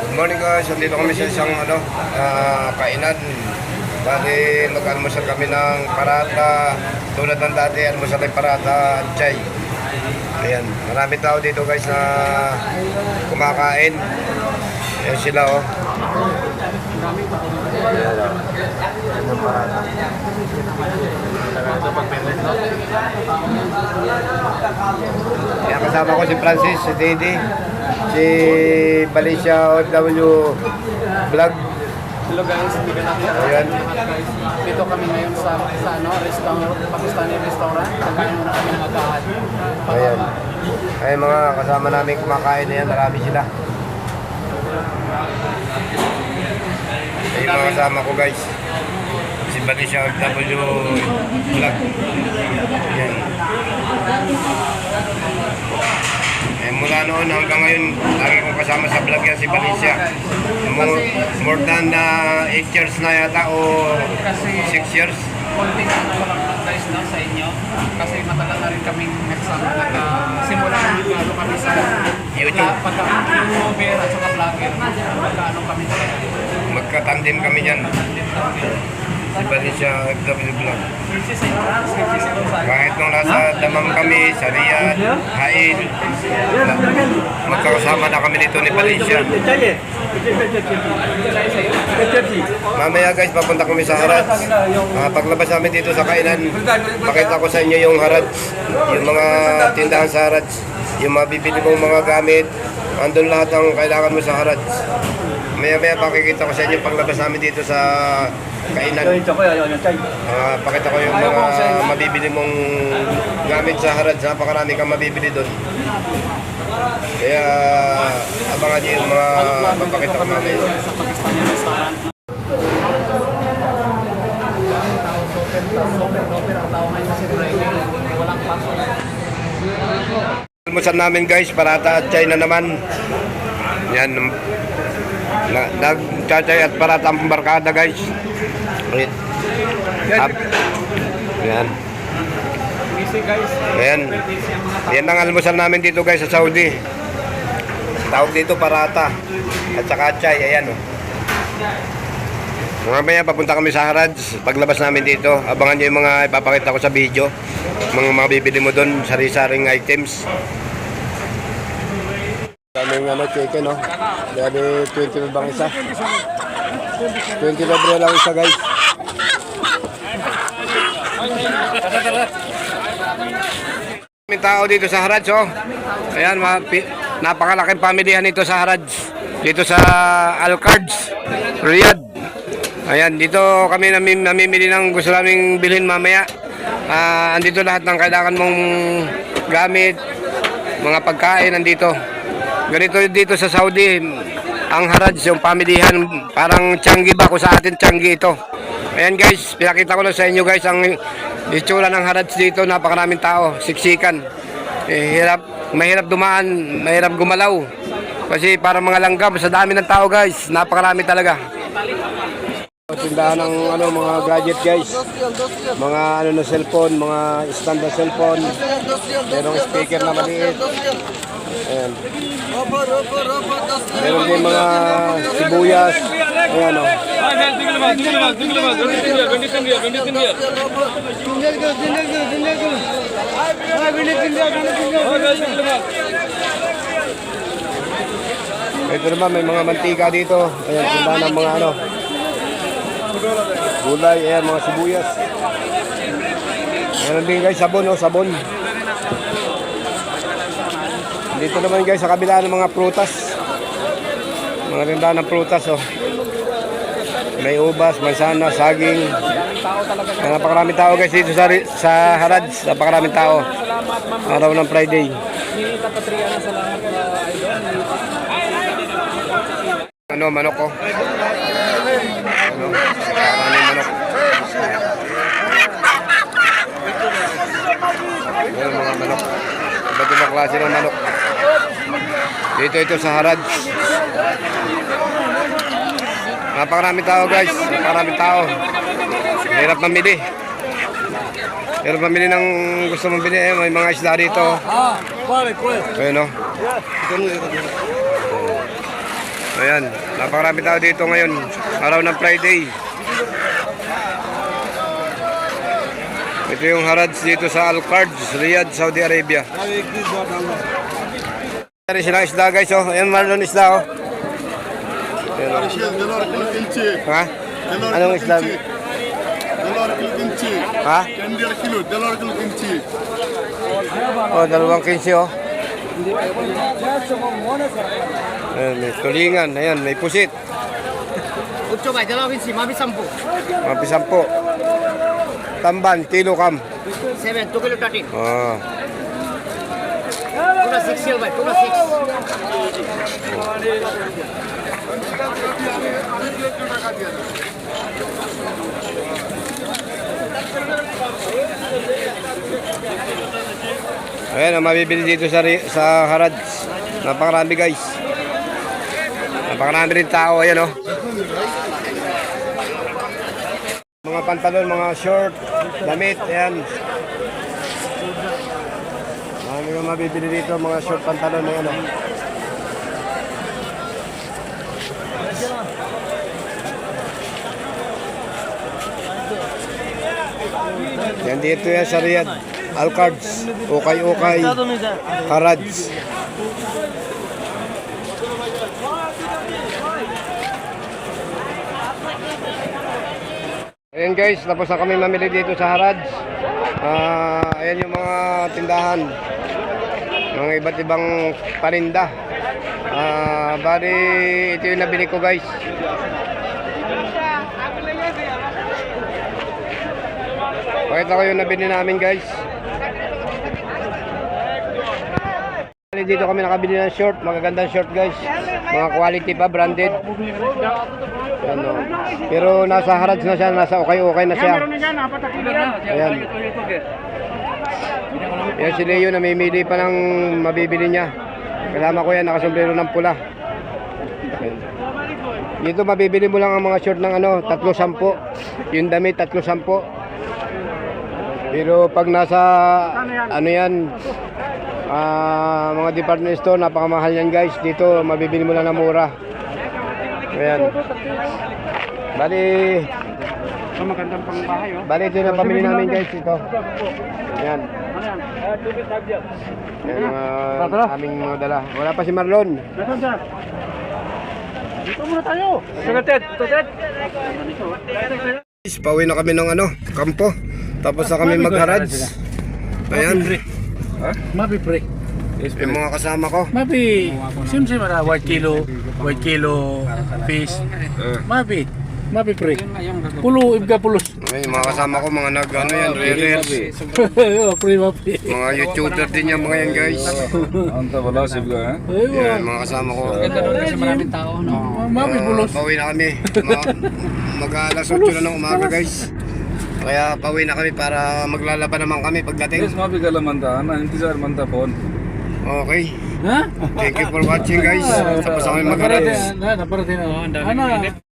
Good morning guys, nandito kami sa isang ano, ah, kainan. Bali, mag-almusal kami ng parata. Tulad ng dati, almusal ay parata at chay. Ayan, marami tao dito guys na kumakain. Ayan sila oh. Ayan, kasama ko si Francis, si Didi, si Valencia OFW Vlog. Hello guys, hindi ka natin Ayan. Dito kami ngayon sa, sa ano, restaurant, Pakistani restaurant. Kagayon muna kami ng agahan. Ayan. Ay mga kasama namin kumakain na yan, marami sila. Ay mga kasama ko guys. Si Valencia OFW Vlog. Ayan. Eh, mula noon hanggang ngayon, lagi kong kasama sa vlog yan si Valencia. More, more than 8 years na yata o Kasi 6 years. konting ano lang guys no, sa inyo. Kasi matagal na rin kaming nagsama nagsimula na nagano kami sa YouTube. pagka-youtuber at saka vlogger. Magkaano kami talaga. Magkatandem kami yan. Si Valencia OFW Vlog. Kasi sa inyo, kasi sa inyo sa Kahit nung nasa damam kami, sa Riyadh, Hain, magkakasama na kami dito ni Valencia. Mamaya guys, papunta kami sa Harads. Ah, paglabas namin dito sa kainan, pakita ko sa inyo yung Harads, yung mga tindahan sa Harads, yung mabibili mong mga gamit, andun lahat ang kailangan mo sa Harads. Maya maya pakikita ko sa inyo paglabas namin dito sa kainan. Ah, pakita ko yung mga mabibili mong gamit sa Harads. Napakarami kang mabibili doon. Kaya abangan niyo yung mga papakita ko pasok. Almusal namin guys, parata at chay na naman. Yan. Na, nagchay at parata ang barkada guys. Up. Yan. Tao. Yan ang almusal namin dito guys sa Saudi. Tawag dito parata. At saka chay. Ayan oh. Mamaya papunta kami sa Harads. Paglabas namin dito, abangan nyo yung mga ipapakita ko sa video. Mga mabibili mo doon, sari-saring items. Daming ano, chicken, no? Dali 20 bang isa? 20 libre lang isa, guys. May tao dito sa Harads, oh. Ayan, napakalaking pamilihan dito sa Harads. Dito sa Alcards, Riyadh. Ayan, dito kami nami- namimili ng gusto naming bilhin mamaya. Ah, andito lahat ng kailangan mong gamit, mga pagkain nandito. Ganito dito sa Saudi, ang Harads, yung pamilihan, parang Changi ba? Kung sa atin, Changi ito. Ayan guys, pinakita ko lang sa inyo guys ang itsura ng Harads dito, napakaraming tao, siksikan. Eh, hirap, mahirap dumaan, mahirap gumalaw. Kasi para mga langgam, sa dami ng tao guys, napakarami talaga. Tindahan ng ano, mga gadget guys. Mga ano na cellphone, mga stand na cellphone. Merong speaker na maliit. Ayan. Meron din mga sibuyas. Ayan o. Ito naman may mga mantika dito. Ayan, tindahan ng mga ano. Gulay, ayan, mga sibuyas. Meron din guys, sabon, oh, sabon. Dito naman guys, sa kabila ng mga prutas. Mga tindahan ng prutas, oh. May ubas, mansana, saging. Napakaraming tao guys dito sa, sa Harads. Napakaraming tao. Araw ng Friday. Nilita Patriana, salamat uh, idol. Ano, manok ko. Ano, ano yung manok. Ano mga manok. Iba't ibang klase ng manok. Dito ito sa Harads. Napakaraming tao guys. Napakaraming tao. Hirap mamili. Hirap mamili ng gusto mong bili. Eh, may mga isda dito. Ah, pare. Ayun o. Ayan, napakarami tao dito ngayon. Araw ng Friday. Ito yung harads dito sa Al-Qarj, Riyadh, Saudi Arabia. Tari silang isda guys, oh. Ayan, marlon isda, oh. Ayan, oh. Ha? Anong isda? Ha? Oh, dalawang kinsi, oh. Ayan, may tulingan. Ayan, may pusit. Ucho ba, dalawang kinsi, mabisampo. Mabisampo. Tamban, kilo kam. Seven, two kilo thirteen. Ah. Tuna six seal by, tuna six. Ayan, ang mabibili dito sa, sa Harads. Napakarami guys. Napakarami rin tao. Ayan oh. Mga pantalon, mga short, damit. Ayan. Marami kang mabibili dito, mga short pantalon. Ayan oh. Yan dito yan sa Riyadh. Alcards. Ukay-ukay. Harads. Ayan guys, tapos na kami mamili dito sa Harads. Ah, ayan yung mga tindahan. Mga iba't ibang paninda. Ah, bali ito yung nabili ko guys. Pakita ko yung nabili namin guys. Bali, Dito kami nakabili ng short, magagandang short guys. Mga quality pa, branded. Ano. Pero nasa harads na siya, nasa okay-okay na siya. Ayan. Yan si Leo, namimili pa ng mabibili niya. Kasama ko yan, nakasombrero ng pula. Ayan. Dito mabibili mo lang ang mga short ng ano, tatlo sampo. Yung damit, tatlo sampo. Pero pag nasa, ano yan, ah, mga department store, napakamahal yan guys. Dito, mabibili mo lang na mura. Ayan. Bali, Ito magandang pangbahay, oh. bali ito yung pamili namin guys, ito. Ayan. Yan ang mga aming mga dala. Wala pa si Marlon. Nasaan siya? Dito muna tayo. Tutet, tutet. Pauwi na kami ng ano, kampo. Tapos na kami magharads. Ayan, Mapi pre. yung mga kasama ko. Mapi. Sim sim ada white kilo, white kilo fish. Mapi. Mapi pre. Pulo ibga pulos. Yung mga kasama ko, mga nag, ano yan, reelers. Oh, pre mapi. Mga YouTuber din yan, mga yan guys. Anta wala sibga ha? Yan, mga kasama ko. Kasi maraming tao, no? Mapi Ah, pulos. pauwi na kami. Ma- Mag-alas 8 na ng umaga guys. Kaya pauwi na kami para maglalaba naman kami Yes, pagdating. mapi kala manta, ana intizar manta phone. Okay. Ha? Thank you for watching guys. Tapos na kami magharads. Naparating na, na. Ana.